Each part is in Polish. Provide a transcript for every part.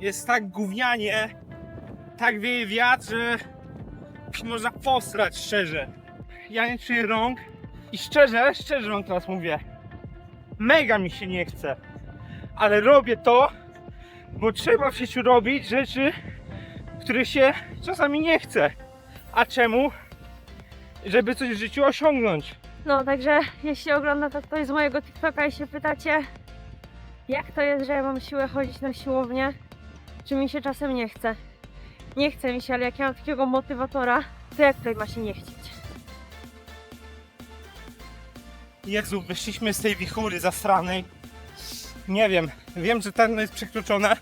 jest tak gównianie, tak wieje wiatr, że można posrać szczerze. Ja nie czuję rąk i szczerze, szczerze wam teraz mówię, mega mi się nie chce, ale robię to, bo trzeba w życiu robić rzeczy, których się czasami nie chce. A czemu? Żeby coś w życiu osiągnąć. No, także jeśli ogląda to ktoś z mojego TikToka i się pytacie, jak to jest, że ja mam siłę chodzić na siłownię, czy mi się czasem nie chce. Nie chce mi się, ale jak ja mam takiego motywatora, to jak tutaj ma się nie chcieć? Jezu, wyszliśmy z tej wichury zasranej. Nie wiem, wiem, że tętno jest przekroczone.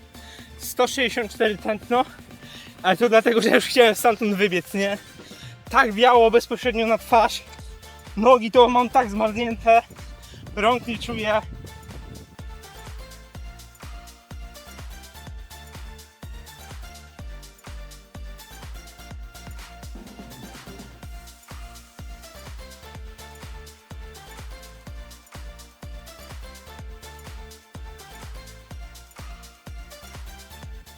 164 tętno, ale to dlatego, że już chciałem stamtąd wybiec, nie? Tak wiało bezpośrednio na twarz. Nogi to mam tak zmarznięte. Rąk nie czuję.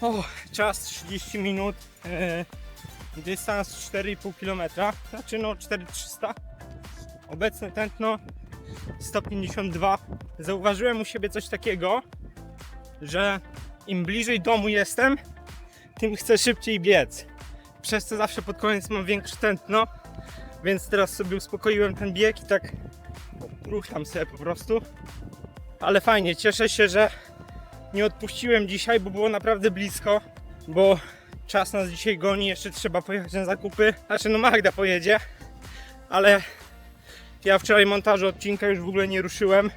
O, czas 30 minut. E, dystans 4,5 km. Znaczy no 4300. Obecne tętno 152. Zauważyłem u siebie coś takiego, że im bliżej domu jestem, tym chcę szybciej biec. Przez to zawsze pod koniec mam większe tętno, więc teraz sobie uspokoiłem ten bieg i tak rucham sobie po prostu. Ale fajnie, cieszę się, że nie odpuściłem dzisiaj, bo było naprawdę blisko, bo czas nas dzisiaj goni, jeszcze trzeba pojechać na zakupy. Znaczy no Magda pojedzie, ale ja wczoraj montażu odcinka już w ogóle nie ruszyłem.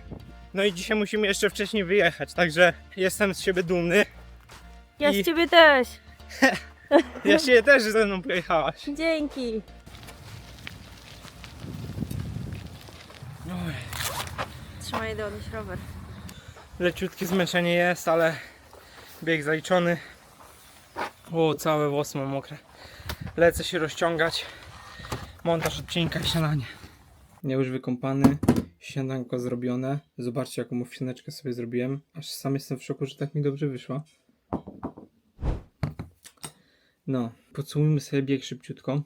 No i dzisiaj musimy jeszcze wcześniej wyjechać, także jestem z siebie dumny. Ja I- z ciebie też! Ja się też ze mną pojechałaś. Dzięki! Oj. Trzymaj do rower. Leciutkie zmęczenie jest, ale bieg zaliczony. O, całe włosy mam mokre. Lecę się rozciągać. Montaż odcinka i śniadanie. Ja już wykąpany, śniadanko zrobione. Zobaczcie jaką owsianeczkę sobie zrobiłem. Aż sam jestem w szoku, że tak mi dobrze wyszła. No, podsumujmy sobie bieg szybciutko.